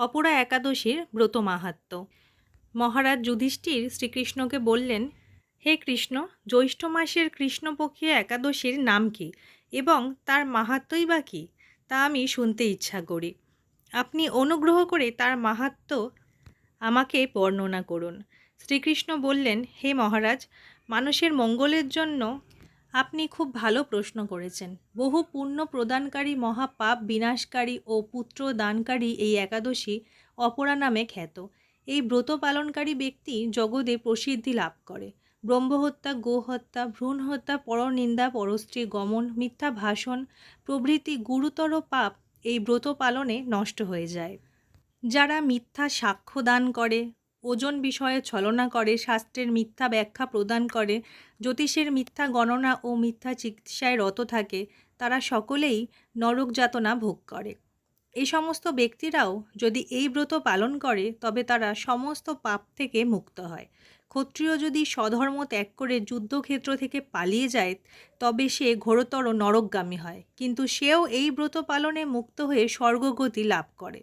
অপরা একাদশীর ব্রত মাহাত্ম্য মহারাজ যুধিষ্ঠির শ্রীকৃষ্ণকে বললেন, হে কৃষ্ণ, জ্যৈষ্ঠ মাসের কৃষ্ণপক্ষীয় একাদশীর নাম কি এবং তার মাহাত্মই বা কী তা আমি শুনতে ইচ্ছা করি। আপনি অনুগ্রহ করে তার মাহাত্ম্য আমাকে বর্ণনা করুন। শ্রীকৃষ্ণ বললেন, হে মহারাজ, মানুষের মঙ্গলের জন্য আপনি খুব ভালো প্রশ্ন করেছেন। বহু পুণ্য প্রদানকারী মহাপাপ বিনাশকারী ও পুত্র দানকারী এই একাদশী অপরা নামে খ্যাত। এই ব্রত পালনকারী ব্যক্তি জগতে প্রসিদ্ধি লাভ করে। ব্রহ্মহত্যা, গোহত্যা ভ্রূণ হত্যা পরনিন্দা পরস্ত্রী গমন, মিথ্যা ভাষণ, প্রভৃতি গুরুতর পাপ এই ব্রত পালনে নষ্ট হয়ে যায়। যারা মিথ্যা সাক্ষ্য দান করে ওজন বিষয়ে ছলনা করে, শাস্ত্রের মিথ্যা ব্যাখ্যা প্রদান করে, জ্যোতিষের মিথ্যা গণনা ও মিথ্যা চিকিৎসায় রত থাকে, তারা সকলেই নরক যাতনা ভোগ করে। এই সমস্ত ব্যক্তিরাও যদি এই ব্রত পালন করে, তবে তারা সমস্ত পাপ থেকে মুক্ত হয়। ক্ষত্রিয় যদি স্বধর্ম ত্যাগ করে যুদ্ধক্ষেত্র থেকে পালিয়ে যায়, তবে সে ঘোরতর নরকগামী হয়। কিন্তু সেও এই ব্রত পালনে মুক্ত হয়ে স্বর্গগতি লাভ করে।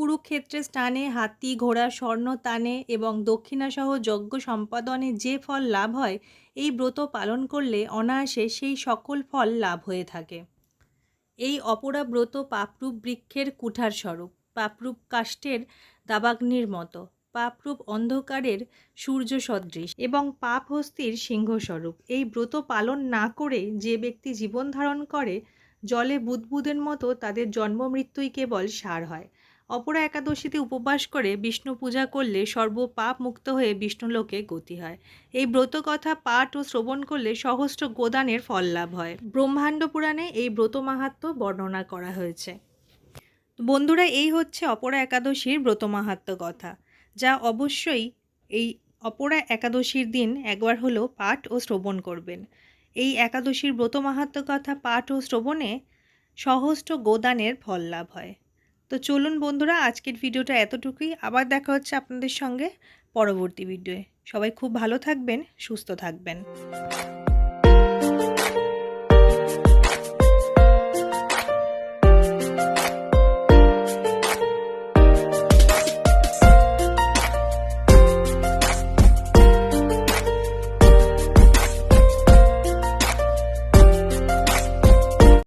কুরুক্ষেত্রে স্নানে হাতি, ঘোড়া, স্বর্ণ, তানে এবং দক্ষিণাসহ যজ্ঞ সম্পাদনে যে ফল লাভ হয়, এই ব্রত পালন করলে অনায়াসে সেই সকল ফল লাভ হয়ে থাকে। এই অপরা ব্রত পাপরূপ বৃক্ষের কুঠার স্বরূপ, পাপরূপ কাষ্ঠের দাবাগ্নির মতো, পাপরূপ অন্ধকারের সূর্য সদৃশ এবং পাপ হস্তির সিংহস্বরূপ এই ব্রত পালন না করে যে ব্যক্তি জীবন ধারণ করে, জলে বুদবুদের মতো তাদের জন্ম মৃত্যুই কেবল সার হয়। অপরা একাদশীতে উপবাস করে বিষ্ণু পূজা করলে সর্ব পাপ মুক্ত হয়ে বিষ্ণুলোকে গতি হয়। এই ব্রত কথা পাঠ ও শ্রবণ করলে সহস্র গোদানের ফল লাভ হয়। ব্রহ্মাণ্ড পুরাণে এই ব্রত মাহাত্ম্য বর্ণনা করা হয়েছে। বন্ধুরা, এই হচ্ছে অপরা একাদশীর ব্রত মাহাত্ম্য কথা, যা অবশ্যই এই অপরা একাদশীর দিন একবার হলেও পাঠ ও শ্রবণ করবেন। এই একাদশীর ব্রত মাহাত্ম্য কথা পাঠ ও শ্রবণে সহস্র গোদানের ফল লাভ হয়। তো চলুন বন্ধুরা, আজকের ভিডিওটা এতটুকুই। আবার দেখা হচ্ছে আপনাদের সঙ্গে পরবর্তী ভিডিওয়ে। সবাই খুব ভালো থাকবেন, সুস্থ থাকবেন।